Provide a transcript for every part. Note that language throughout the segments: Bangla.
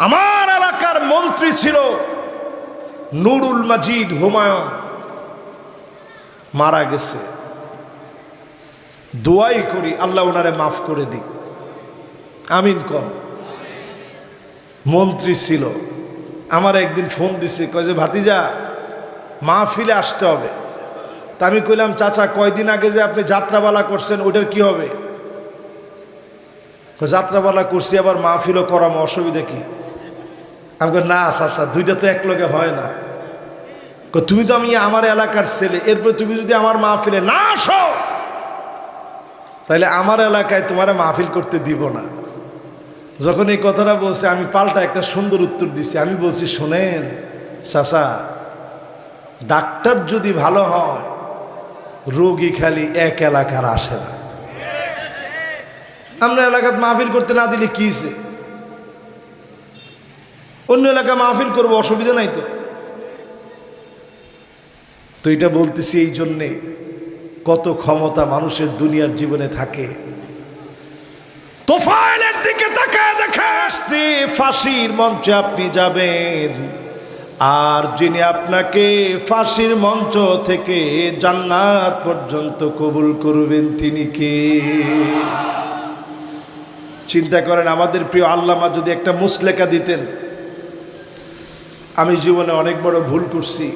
আমার এলাকার মন্ত্রী ছিল নুরুল মাজিদ হুমায়ুন। মারা গেছে। দোয়াই করি, আল্লাহ ওনারে মাফ করে দিক। আমিন কম। মন্ত্রী ছিল। আমার একদিন ফোন দিছে, কয় যে, ভাতিজা, মাহফিলে আসতে হবে। তা আমি কইলাম, চাচা, কয়দিন আগে যে আপনি যাত্রাবালা করছেন ওটার কি হবে? যাত্রাবালা করছি, আবার মাহফিলও করাম, অসুবিধা কি? আমি কই, না চাচা দুইটা তো এক লগে হয় না। তুমি তো আমি আমার এলাকার ছেলে এরপর তুমি যদি আমার মাহফিলে না আসো তাহলে আমার এলাকায় তোমার মাহফিল করতে দিব না। যখন এই কথাটা বলছে আমি পাল্টা একটা সুন্দর উত্তর দিছি। আমি বলছি শোনেন চাচা ডাক্তার যদি ভালো হয় রোগী খালি এক এলাকার আসে না। আমরা এলাকাত মাহফিল করতে না দিলে কি? অন্য এলাকা মাহফিল করব, অসুবিধা নাই তো। তো এটা বলতেছি এই জন্যে, কত ক্ষমতা মানুষের দুনিয়ার জীবনে থাকে। তোফাইলের দিকে তাকায় দেখে আসতে ফাঁসির মঞ্চে আপনি যাবেন। আর যিনি আপনাকে ফাঁসির মঞ্চ থেকে জান্নাত পর্যন্ত কবুল করবেন তিনি কে? চিন্তা করেন, আমাদের প্রিয় আল্লামা যদি একটা মুসলেকা দিতেন আমি জীবনে অনেক বড় ভুল করছি।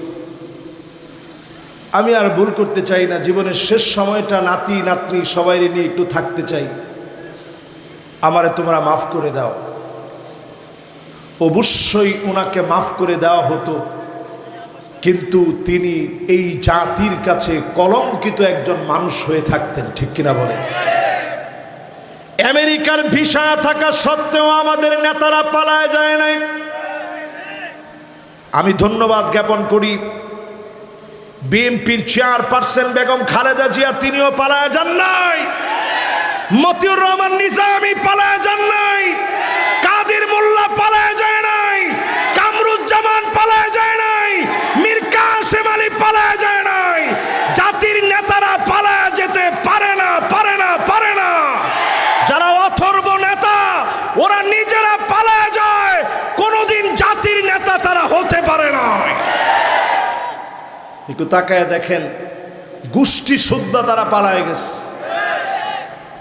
আমি আর ভুল করতে চাই না। জীবনের শেষ সময়টা নাতি, নাতনি সবাই নিয়ে একটু থাকতে চাই। আমারে তোমরা মাফ করে দাও। অবশ্যই ওনাকে মাফ করে দেওয়া হতো। কিন্তু তিনি এই জাতির কাছে কলঙ্কিত একজন মানুষ হয়ে থাকতেন, ঠিক কিনা বলে আমেরিকার ভিসা থাকা সত্ত্বেও আমাদের নেতারা পালায় যায় নাই। আমি ধন্যবাদ জ্ঞাপন করি। বিএনপির চেয়ারপারসন বেগম খালেদা জিয়া, তিনিও পালায় যান নাই। মতিউর রহমান নিজামি পালায় যান নাই। কাদির মোল্লা পালায় যায় নাই কামরুজ্জামান পালায় যায় নাই মীর কাসেম আলী পালায় যায় নাই জাতির নেতারা পালায় যেতে পারে না পারে না পারে না যারা অথর্ব নেতা ওরা নিজেরা পালায় যায় কোনোদিন জাতির নেতা তারা হতে পারে না একটু তাকায় দেখেন, গোষ্ঠী শুদ্ধা তারা পালায় গেছে।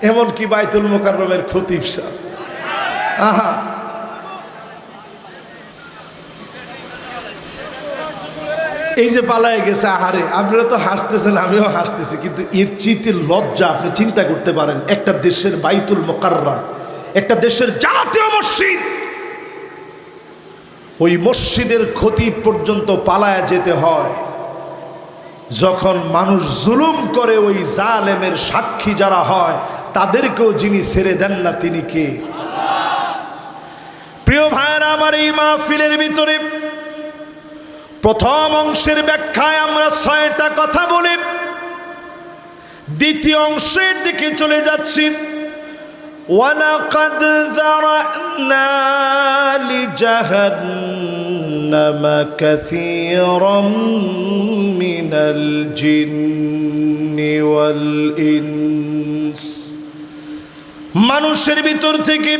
এমনকি বাইতুল মোকাররমের সাহ। আহা। এই যে পালায় গেছে, আহারে, আপনারা তো হাসতেছেন, আমিও হাসতেছি, কিন্তু এর চিতে লজ্জা আপনি চিন্তা করতে পারেন, একটা দেশের বাইতুল মোকাররম, একটা দেশের জাতীয় মসজিদ, ওই মসজিদের ক্ষতি পর্যন্ত পালায় যেতে হয়। যখন মানুষ জুলুম করে ওই জালেমের সাক্ষী যারা হয় তাদেরকেও যিনি ছেড়ে দেন না তিনি কে প্রিয় ভাইয়েরা আমার এই মাহফিলের ভিতরে প্রথম অংশের ব্যাখ্যায় আমরা ছয়টা কথা বলি দ্বিতীয় অংশের দিকে চলে যাচ্ছি ولقد ذرأنا لجهنم كثيرا من الجن والإنس মানুষের ভিতর থেকে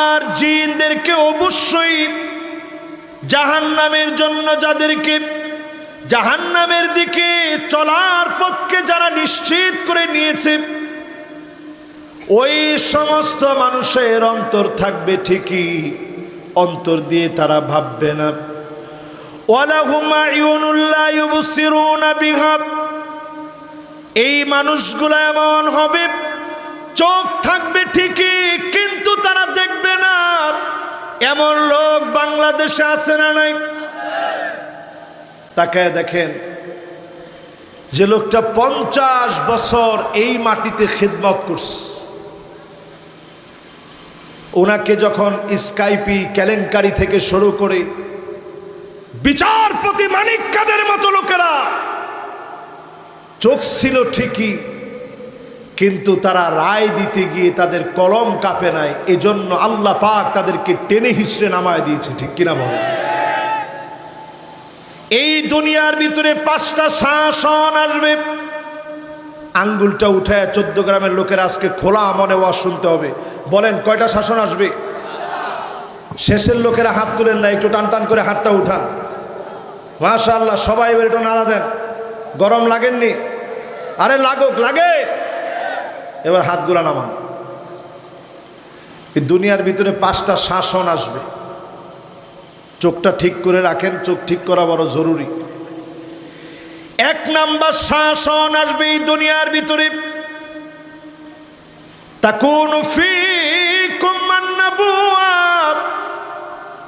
আর জিনদেরকে অবশ্যই জাহান্নামের জন্য যাদেরকে জাহান্নামের দিকে চলার পথকে যারা নিশ্চিত করে নিয়েছে ওই সমস্ত মানুষের অন্তর থাকবে ঠিকই অন্তর দিয়ে তারা ভাববে না। এই মানুষগুলো এমন হবে, চোখ থাকবে ঠিকই, কিন্তু তারা দেখবে না এমন লোক বাংলাদেশে আছে না নাই। তাকায় দেখেন, যে লোকটা পঞ্চাশ বছর এই মাটিতে খেদমত করছে। ওনাকে যখন স্কাইপি কেলেঙ্কারি থেকে শুরু করে বিচারপতি মানিক কাদের মতো লোকেরা, চোখ ছিল ঠিকই, কিন্তু তারা রায় দিতে গিয়ে তাদের কলম কাঁপে নাই। এজন্য আল্লাহ পাক তাদেরকে টেনে হিসড়ে নামায় দিয়েছে, ঠিক কিনা বলে এই দুনিয়ার ভিতরে পাঁচটা শাসন আসবে। আঙ্গুলটা উঠায় চোদ্দ গ্রামের লোকের আজকে খোলা মনে ওয়াজ শুনতে হবে। বলেন, কয়টা শাসন আসবে? শেষের লোকেরা হাত তুলেন না, একটু টান টান করে হাতটা উঠান। মাশা আল্লাহ সবাই এবার একটু নাড়া দেন। গরম লাগেননি? আরে লাগুক, লাগে! এবার হাতগুলা নামান। এই দুনিয়ার ভিতরে পাঁচটা শাসন আসবে। চোখটা ঠিক করে রাখেন, চোখ ঠিক করা বড় জরুরি। এক নাম্বার শাসন আসবে এই দুনিয়ার ভিতরে। তাকুন ফিকুম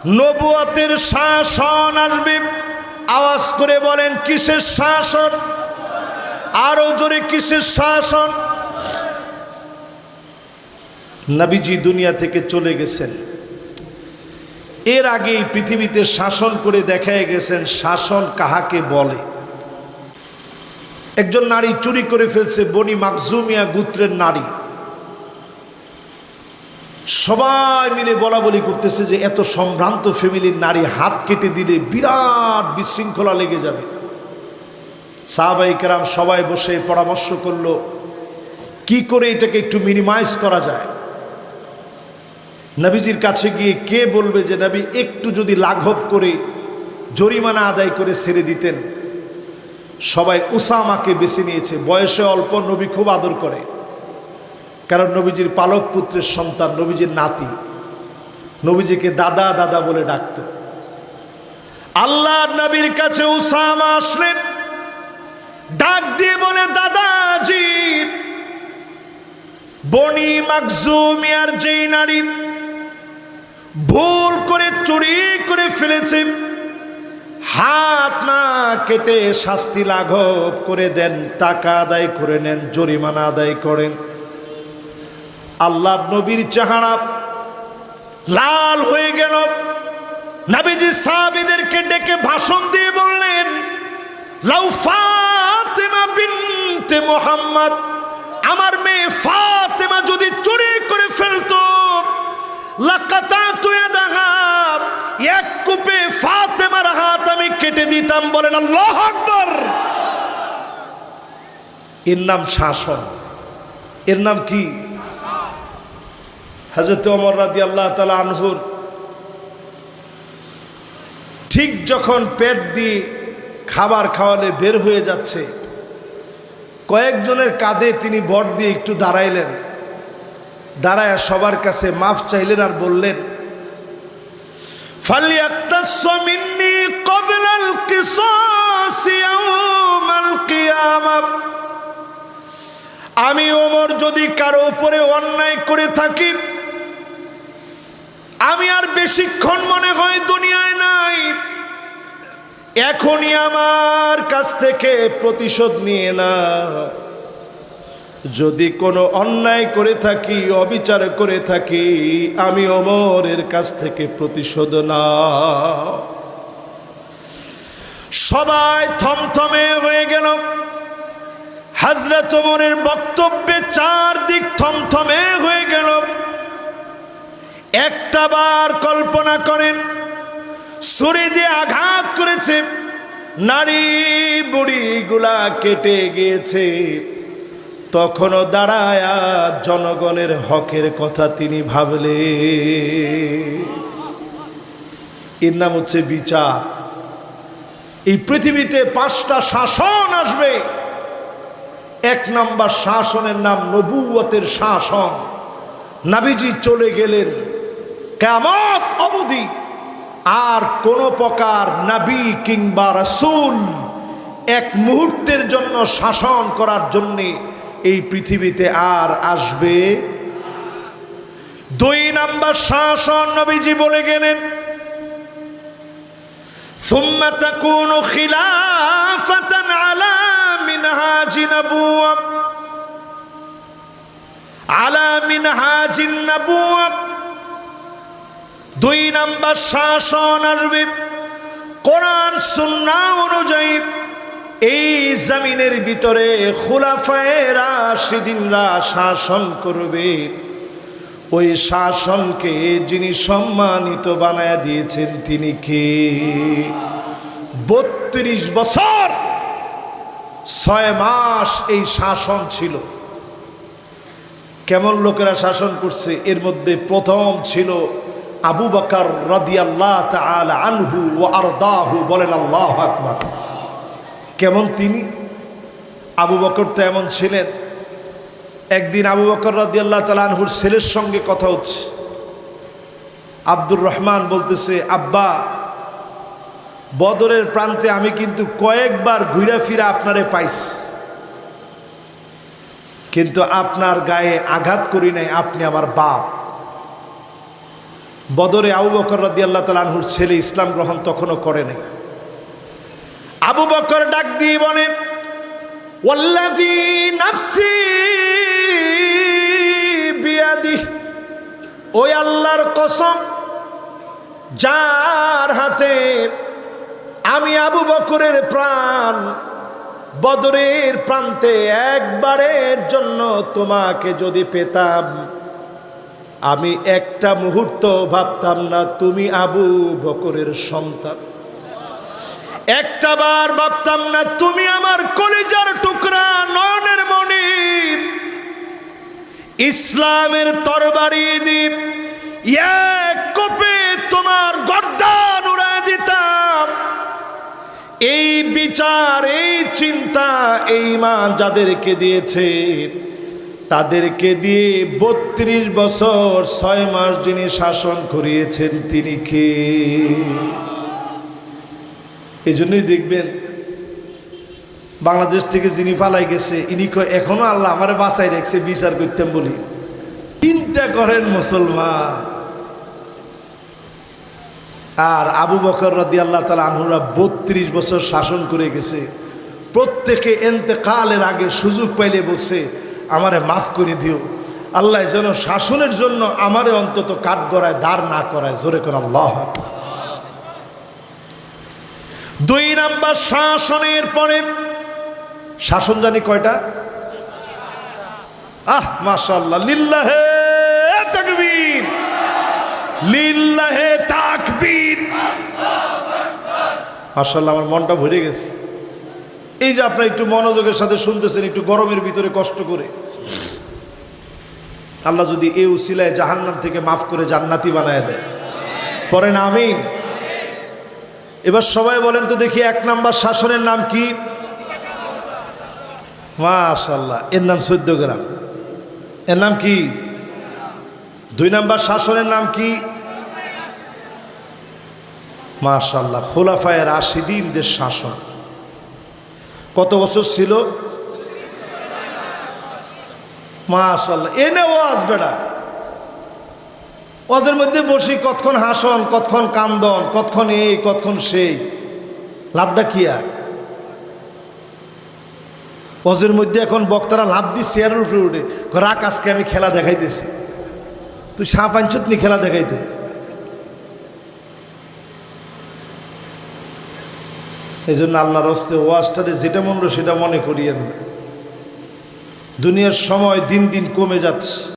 নবুয়তের শাসন আসবে। আওয়াজ করে বলেন, কিসের শাসন? আরও জোরে, কিসের শাসন? নবীজি দুনিয়া থেকে চলে গেছেন। এর আগে পৃথিবীতে শাসন করে দেখায় গেছেন, শাসন কাহাকে বলে? একজন নারী চুরি করে ফেলছে বনি মাকজুমিয়া গুত্রের নারী। সবাই মিলে বলা বলি করতেছে যে এত সম্ভ্রান্ত ফ্যামিলির নারী হাত কেটে দিলে বিরাট বিশৃঙ্খলা লেগে যাবে। সাহাবাই কেরাম সবাই বসে পরামর্শ করল, কি করে এটাকে একটু মিনিমাইজ করা যায়? নবীজির কাছে গিয়ে কে বলবে যে, নবী, একটু যদি লাঘব করে, জরিমানা আদায় করে ছেড়ে দিতেন। সবাই উসামাকে বেছে নিয়েছে, বয়সে অল্প, নবী খুব আদর করে। কারণ নবীজির পালক পুত্রের সন্তান, নবীজির নাতি। নবীজিকে দাদা দাদা বলে ডাকত। আল্লাহ নবীর কাছে উসামা আসলেন। ডাক দিয়ে বলে, দাদাজি, বনি মাকজুমিয়ার যেই নারী ভুল করে, চুরি করে ফেলেছে, হাত না কেটে শাস্তি লাঘব করে দেন, টাকা আদায় করে নেন, জরিমানা আদায় করেন। আল্লাহ নবীর চেহারা লাল হয়ে গেল। নাবিজি সাহাবীদেরকে ডেকে ভাষণ দিয়ে বললেন, লাউ ফাতেমা মোহাম্মদ, আমার মেয়ে ফাতেমা যদি চুরি করে ফেলতো এক ফাতেমার হাত আমি কেটে দিতাম। এর নাম শাসন। এর নাম কি? হাজরত ওমর রাদি আল্লাহ তালা আনহুর ঠিক যখন পেট দিয়ে খাবার খাওয়ালে বের হয়ে যাচ্ছে, কয়েকজনের কাঁধে তিনি বট দিয়ে একটু দাঁড়াইলেন। দাঁড়ায় সবার কাছে মাফ চাইলেন আর বললেন আমি ওমর যদি কারও উপরে অন্যায় করে থাকি আমি আর বেশিক্ষণ মনে হয় দুনিয়ায় নাই। এখনই আমার কাছ থেকে প্রতিশোধ নিয়ে না যদি কোনো অন্যায় করে থাকি, অবিচার করে থাকি, আমি অমরের কাছ থেকে প্রতিশোধ না সবাই থমথমে হয়ে গেল। হাজরত ওমরের বক্তব্যে চারদিক থমথমে হয়ে গেল। একটা বার কল্পনা করেন। ছুরি দিয়ে আঘাত করেছে। নারী বুড়িগুলা কেটে গিয়েছে। তখনও দাঁড়ায় জনগণের হকের কথা তিনি ভাবলে এর নাম হচ্ছে বিচার। এই পৃথিবীতে পাঁচটা শাসন আসবে। এক নম্বর শাসনের নাম নবুয়তের শাসন। নাবিজি চলে গেলেন। কেমত অবধি আর কোন প্রকার নাবি কিংবা রাসুল এক মুহূর্তের জন্য শাসন করার জন্যে এই পৃথিবীতে আর আসবে দুই নাম্বার শাসন নবীজি বলে গেলেন ثم تكون خلافة على منهاج نبوة على منهاج النبوة দুই নাম্বার শাসন আসবে। কোরআন, সুন্না অনুযায়ী এই জামিনের ভিতরে খুলাফায়েরা সেদিনরা শাসন করবে। ওই শাসনকে যিনি সম্মানিত বানায় দিয়েছেন, তিনি কে? বত্রিশ বছর ছয় মাস এই শাসন ছিল। কেমন লোকেরা শাসন করছে? এর মধ্যে প্রথম ছিল আবু বকর রাদিয়াল্লাহ তাআলা আনহু ও আরদাহু বলেন, আল্লাহ আকবার। কেমন তিনি? আবু বকর তো এমন ছিলেন। একদিন আবু বকর রাদিয়াল্লাহ তাআলা আনহুর ছেলের সঙ্গে কথা হচ্ছে। আব্দুর রহমান বলতেছে, আব্বা, বদরের প্রান্তে আমি কিন্তু কয়েকবার ঘুরে ফিরে আপনারে পাইছি। কিন্তু আপনার গায়ে আঘাত করি নাই, আপনি আমার বাপ। বদরে আবু বকর রাদি আল্লাহ তালাহুর ছেলে ইসলাম গ্রহণ তখনও করে নাই। আবু বকর ডাক দিয়ে বিয়াদিহ ওই আল্লাহর কসম, যার হাতে আমি আবু বকরের প্রাণ বদরের প্রান্তে একবারের জন্য তোমাকে যদি পেতাম আমি একটা মুহূর্ত ভাবতাম না তুমি আবু বকরের সন্তান। একটা বার ভাবতাম না তুমি আমার কলিজার টুকরা নয়নের মণি ইসলামের তরবারি দ্বীপ, এক কোপে তোমার গর্দান উড়ায় দিতাম। এই বিচার, এই চিন্তা, এই মা যাদেরকে দিয়েছে তাদেরকে দিয়ে বত্রিশ বছর ছয় মাস যিনি শাসন করিয়েছেন, তিনি কে? এই জন্যই দেখবেন, বাংলাদেশ থেকে যিনি পালাই গেছে, ইনি এখনও আল্লাহ আমার বাঁচাই রেখেছে, বিচার করতেন বলি। চিন্তা করেন মুসলমান। আর আবু বকর রদি আল্লাহ তালা আনহুরা বত্রিশ বছর শাসন করে গেছে। প্রত্যেকে এন্তেকালের আগে সুযোগ পাইলে বলছে আমারে মাফ করে দিও। আল্লাহ যেন শাসনের জন্য আমারে অন্তত কাঠ গড়ায় দাঁড় না করায়। জোরে কোন আল্লাহ দুই নাম্বার শাসনের পরে, শাসন জানি কয়টা? আহ মাশাল্লাহ লিল্লাহে তাকবীর। লিল্লাহে তাকবীর। মাশাল্লাহ আমার মনটা ভরে গেছে। এই যে আপনার একটু মনোযোগের সাথে শুনতেছেন, একটু গরমের ভিতরে কষ্ট করে। আল্লাহ যদি এই উসিলায় জাহান্নাম থেকে মাফ করে জান্নাতি বানায় দেয়। পরে না আমিন। এবার সবাই বলেন তো দেখি এক নাম্বার শাসনের নাম কি? মাশাল্লাহ এর নাম চোদ্দ গ্রাম। এর নাম কি? দুই নাম্বার শাসনের নাম কি? মাশাল্লাহ খোলাফায়ের আশিদিনদের শাসন। কত বছর ছিল? মাশাল্লাহ এনে ওয়াজ বেড়া। ওয়াজের মধ্যে বসি, কতক্ষণ হাসন, কতক্ষণ কান্দন, কতক্ষণ এই, কতক্ষণ সেই। লাভটা কি আর? ওয়াজের মধ্যে এখন বক্তারা লাভ দিয়ে চেয়ারের উপরে উঠে, রাখ, আজকে আমি খেলা দেখাইতেছি। তুই সাপ আনছত নি খেলা দেখাইতে? এই জন্য আল্লাহর হস্তে ওয়াজটারে যেটা মনে সেটা মনে করিয়েন না। দুনিয়ার সময় দিন দিন কমে যাচ্ছে।